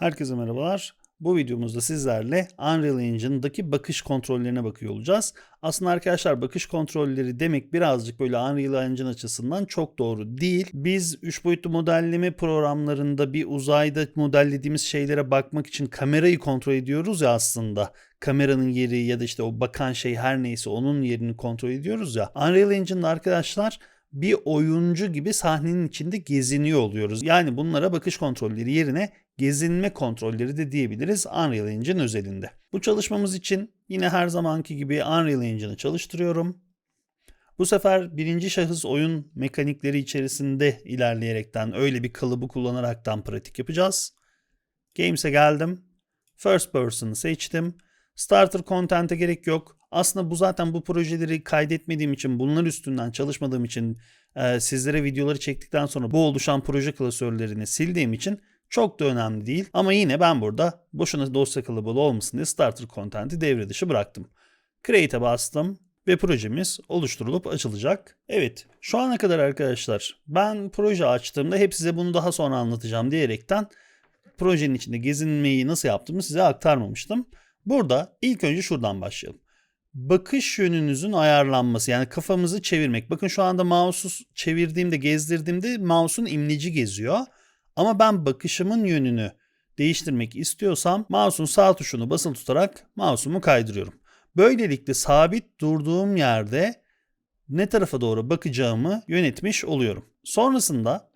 Herkese merhabalar. Bu videomuzda sizlerle Unreal Engine'daki bakış kontrollerine bakıyor olacağız. Aslında arkadaşlar bakış kontrolleri demek birazcık böyle Unreal Engine açısından çok doğru değil. Biz 3 boyutlu modelleme programlarında bir uzayda modellediğimiz şeylere bakmak için kamerayı kontrol ediyoruz ya aslında. Kameranın yeri ya da işte o bakan şey her neyse onun yerini kontrol ediyoruz ya. Unreal Engine'da arkadaşlar bir oyuncu gibi sahnenin içinde geziniyor oluyoruz. Yani bunlara bakış kontrolleri yerine gezinme kontrolleri de diyebiliriz Unreal Engine özelinde. Bu çalışmamız için yine her zamanki gibi Unreal Engine'ı çalıştırıyorum. Bu sefer birinci şahıs oyun mekanikleri içerisinde ilerleyerekten öyle bir kalıbı kullanaraktan pratik yapacağız. Games'e geldim. First person'ı seçtim. Starter content'e gerek yok. Aslında bu zaten bu projeleri kaydetmediğim için, bunlar üstünden çalışmadığım için e, sizlere videoları çektikten sonra bu oluşan proje klasörlerini sildiğim için çok da önemli değil. Ama yine ben burada boşuna dosya kalıbı olmasın diye starter content'i devre dışı bıraktım. Create'e bastım ve projemiz oluşturulup açılacak. Evet şu ana kadar arkadaşlar ben proje açtığımda hep size bunu daha sonra anlatacağım diyerekten projenin içinde gezinmeyi nasıl yaptığımı size aktarmamıştım. Burada ilk önce şuradan başlayalım. Bakış yönünüzün ayarlanması yani kafamızı çevirmek. Bakın şu anda mouse'u çevirdiğimde gezdirdiğimde mouse'un imleci geziyor. Ama ben bakışımın yönünü değiştirmek istiyorsam mouse'un sağ tuşunu basılı tutarak mouse'umu kaydırıyorum. Böylelikle sabit durduğum yerde ne tarafa doğru bakacağımı yönetmiş oluyorum. Sonrasında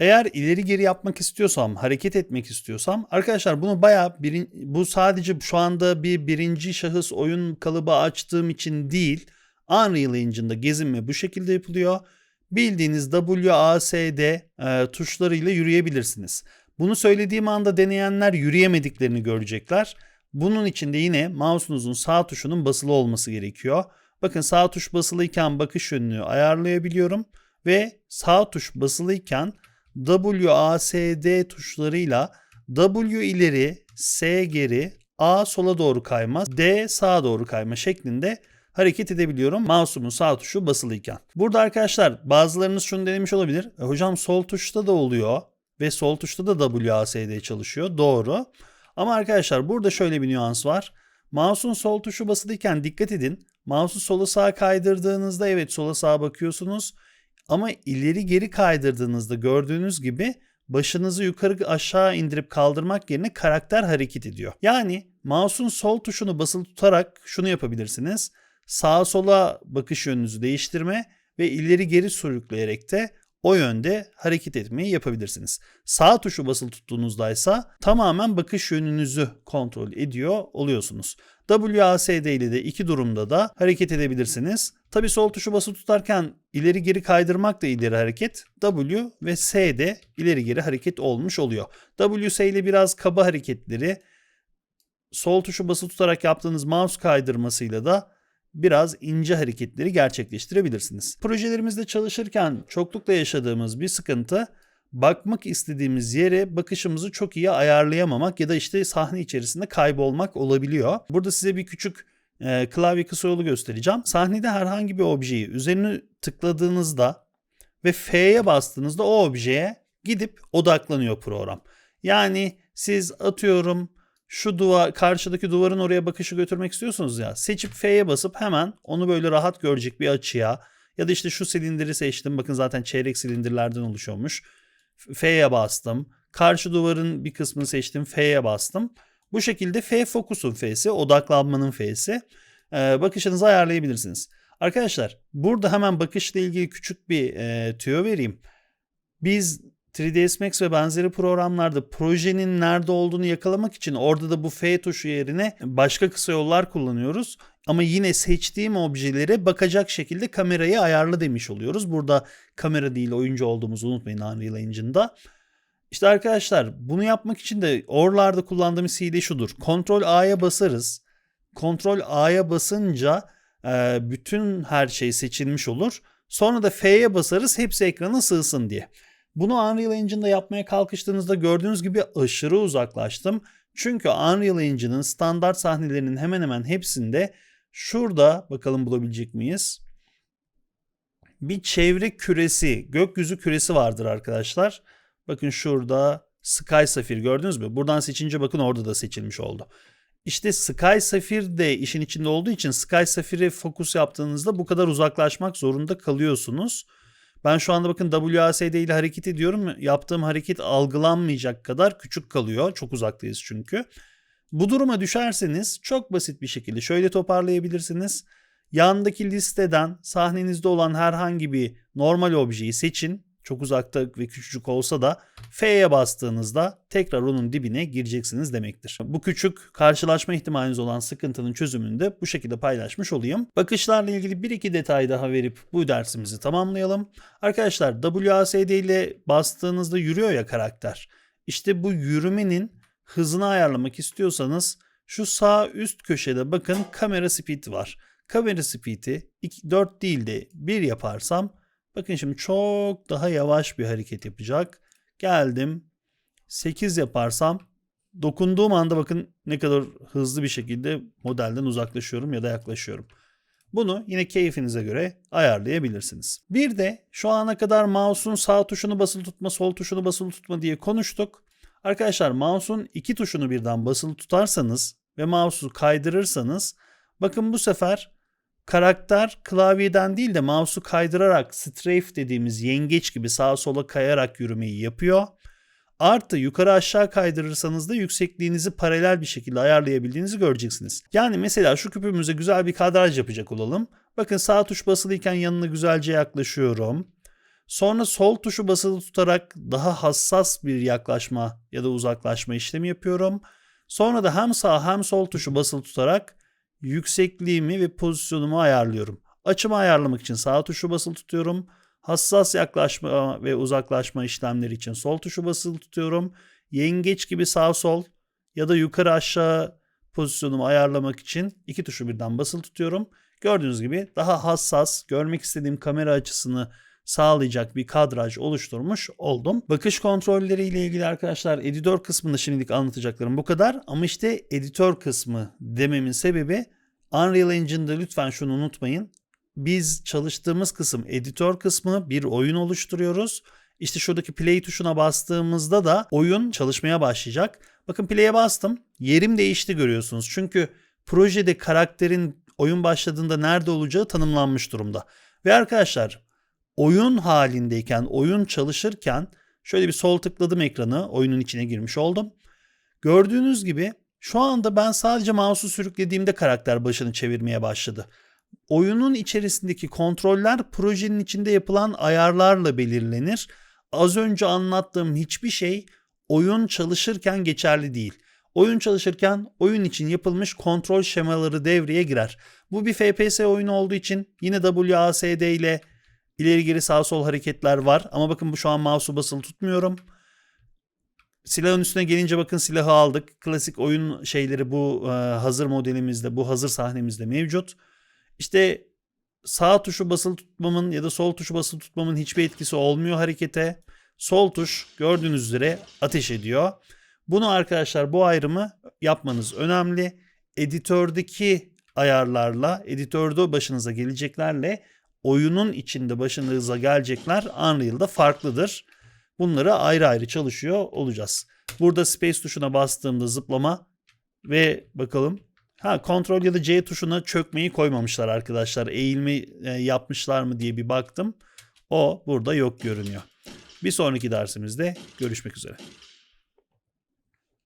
eğer ileri geri yapmak istiyorsam, hareket etmek istiyorsam arkadaşlar bunu birin, bu sadece şu anda bir birinci şahıs oyun kalıbı açtığım için değil. Unreal Engine'da gezinme bu şekilde yapılıyor. Bildiğiniz WASD e, tuşlarıyla yürüyebilirsiniz. Bunu söylediğim anda deneyenler yürüyemediklerini görecekler. Bunun için de yine mouse'unuzun sağ tuşunun basılı olması gerekiyor. Bakın sağ tuş basılıyken bakış yönünü ayarlayabiliyorum ve sağ tuş basılıyken WASD tuşlarıyla W ileri, S geri, A sola doğru kayma, D sağa doğru kayma şeklinde hareket edebiliyorum mouse'umun sağ tuşu basılıyken. Burada arkadaşlar bazılarınız şunu denemiş olabilir. E, hocam sol tuşta da oluyor ve sol tuşta da WASD çalışıyor. Doğru. Ama arkadaşlar burada şöyle bir nüans var. Mouse'un sol tuşu basılıyken dikkat edin. Mouse'u sola sağa kaydırdığınızda evet sola sağa bakıyorsunuz. Ama ileri geri kaydırdığınızda gördüğünüz gibi başınızı yukarı aşağı indirip kaldırmak yerine karakter hareket ediyor. Yani mouse'un sol tuşunu basılı tutarak şunu yapabilirsiniz. Sağa sola bakış yönünüzü değiştirme ve ileri geri sürükleyerek de o yönde hareket etmeyi yapabilirsiniz. Sağ tuşu basılı tuttuğunuzda ise tamamen bakış yönünüzü kontrol ediyor oluyorsunuz. WASD ile de iki durumda da hareket edebilirsiniz. Tabi sol tuşu basılı tutarken ileri geri kaydırmak da ileri hareket. W ve S de ileri geri hareket olmuş oluyor. WS ile biraz kaba hareketleri sol tuşu basılı tutarak yaptığınız mouse kaydırmasıyla da biraz ince hareketleri gerçekleştirebilirsiniz. Projelerimizde çalışırken çoklukla yaşadığımız bir sıkıntı bakmak istediğimiz yere bakışımızı çok iyi ayarlayamamak ya da işte sahne içerisinde kaybolmak olabiliyor. Burada size bir küçük e, klavye kısa yolu göstereceğim. Sahnede herhangi bir objeyi üzerine tıkladığınızda ve F'ye bastığınızda o objeye gidip odaklanıyor program. Yani siz atıyorum şu duvar karşıdaki duvarın oraya bakışı götürmek istiyorsunuz ya seçip F'ye basıp hemen onu böyle rahat görecek bir açıya ya da işte şu silindiri seçtim bakın zaten çeyrek silindirlerden oluşuyormuş. F'ye bastım. Karşı duvarın bir kısmını seçtim F'ye bastım. Bu şekilde F fokusun F'si odaklanmanın F'si. Ee, bakışınızı ayarlayabilirsiniz. Arkadaşlar burada hemen bakışla ilgili küçük bir e, tüyo vereyim. Biz 3ds Max ve benzeri programlarda projenin nerede olduğunu yakalamak için orada da bu F tuşu yerine başka kısa yollar kullanıyoruz. Ama yine seçtiğim objelere bakacak şekilde kamerayı ayarla demiş oluyoruz. Burada kamera değil oyuncu olduğumuzu unutmayın Unreal Engine'da. İşte arkadaşlar bunu yapmak için de oralarda kullandığımız hile şudur. Ctrl A'ya basarız. Ctrl A'ya basınca e, bütün her şey seçilmiş olur. Sonra da F'ye basarız hepsi ekrana sığsın diye. Bunu Unreal Engine'da yapmaya kalkıştığınızda gördüğünüz gibi aşırı uzaklaştım. Çünkü Unreal Engine'ın standart sahnelerinin hemen hemen hepsinde şurada bakalım bulabilecek miyiz? Bir çevre küresi, gökyüzü küresi vardır arkadaşlar. Bakın şurada Sky Sapphire gördünüz mü? Buradan seçince bakın orada da seçilmiş oldu. İşte Sky Sapphire de işin içinde olduğu için Sky Sapphire'e fokus yaptığınızda bu kadar uzaklaşmak zorunda kalıyorsunuz. Ben şu anda bakın WASD ile hareket ediyorum. Yaptığım hareket algılanmayacak kadar küçük kalıyor. Çok uzaktayız çünkü. Bu duruma düşerseniz çok basit bir şekilde şöyle toparlayabilirsiniz. Yandaki listeden sahnenizde olan herhangi bir normal objeyi seçin. Çok uzakta ve küçücük olsa da F'ye bastığınızda tekrar onun dibine gireceksiniz demektir. Bu küçük karşılaşma ihtimaliniz olan sıkıntının çözümünü de bu şekilde paylaşmış olayım. Bakışlarla ilgili bir iki detay daha verip bu dersimizi tamamlayalım. Arkadaşlar WASD ile bastığınızda yürüyor ya karakter. İşte bu yürümenin hızını ayarlamak istiyorsanız şu sağ üst köşede bakın kamera speed var. Kamera speed'i 4 değil de 1 yaparsam bakın şimdi çok daha yavaş bir hareket yapacak. Geldim 8 yaparsam dokunduğum anda bakın ne kadar hızlı bir şekilde modelden uzaklaşıyorum ya da yaklaşıyorum. Bunu yine keyfinize göre ayarlayabilirsiniz. Bir de şu ana kadar mouse'un sağ tuşunu basılı tutma, sol tuşunu basılı tutma diye konuştuk. Arkadaşlar mouse'un iki tuşunu birden basılı tutarsanız ve mouse'u kaydırırsanız bakın bu sefer karakter klavyeden değil de mouse'u kaydırarak strafe dediğimiz yengeç gibi sağa sola kayarak yürümeyi yapıyor. Artı yukarı aşağı kaydırırsanız da yüksekliğinizi paralel bir şekilde ayarlayabildiğinizi göreceksiniz. Yani mesela şu küpümüze güzel bir kadraj yapacak olalım. Bakın sağ tuş basılıyken yanına güzelce yaklaşıyorum. Sonra sol tuşu basılı tutarak daha hassas bir yaklaşma ya da uzaklaşma işlemi yapıyorum. Sonra da hem sağ hem sol tuşu basılı tutarak yüksekliğimi ve pozisyonumu ayarlıyorum. Açımı ayarlamak için sağ tuşu basılı tutuyorum. Hassas yaklaşma ve uzaklaşma işlemleri için sol tuşu basılı tutuyorum. Yengeç gibi sağ sol ya da yukarı aşağı pozisyonumu ayarlamak için iki tuşu birden basılı tutuyorum. Gördüğünüz gibi daha hassas, görmek istediğim kamera açısını sağlayacak bir kadraj oluşturmuş oldum. Bakış kontrolleri ile ilgili arkadaşlar editör kısmında şimdilik anlatacaklarım bu kadar. Ama işte editör kısmı dememin sebebi Unreal Engine'da lütfen şunu unutmayın. Biz çalıştığımız kısım editör kısmı bir oyun oluşturuyoruz. İşte şuradaki play tuşuna bastığımızda da oyun çalışmaya başlayacak. Bakın play'e bastım. Yerim değişti görüyorsunuz. Çünkü projede karakterin oyun başladığında nerede olacağı tanımlanmış durumda. Ve arkadaşlar oyun halindeyken, oyun çalışırken şöyle bir sol tıkladım ekranı, oyunun içine girmiş oldum. Gördüğünüz gibi şu anda ben sadece mouse'u sürüklediğimde karakter başını çevirmeye başladı. Oyunun içerisindeki kontroller projenin içinde yapılan ayarlarla belirlenir. Az önce anlattığım hiçbir şey oyun çalışırken geçerli değil. Oyun çalışırken oyun için yapılmış kontrol şemaları devreye girer. Bu bir FPS oyunu olduğu için yine WASD ile ileri geri sağ sol hareketler var. Ama bakın bu şu an mouse'u basılı tutmuyorum. Silahın üstüne gelince bakın silahı aldık. Klasik oyun şeyleri bu e, hazır modelimizde, bu hazır sahnemizde mevcut. İşte sağ tuşu basılı tutmamın ya da sol tuşu basılı tutmamın hiçbir etkisi olmuyor harekete. Sol tuş gördüğünüz üzere ateş ediyor. Bunu arkadaşlar bu ayrımı yapmanız önemli. Editördeki ayarlarla, editörde başınıza geleceklerle oyunun içinde başınıza gelecekler Unreal'da farklıdır. Bunları ayrı ayrı çalışıyor olacağız. Burada space tuşuna bastığımda zıplama ve bakalım. Ha kontrol ya da C tuşuna çökmeyi koymamışlar arkadaşlar. Eğilme e, yapmışlar mı diye bir baktım. O burada yok görünüyor. Bir sonraki dersimizde görüşmek üzere.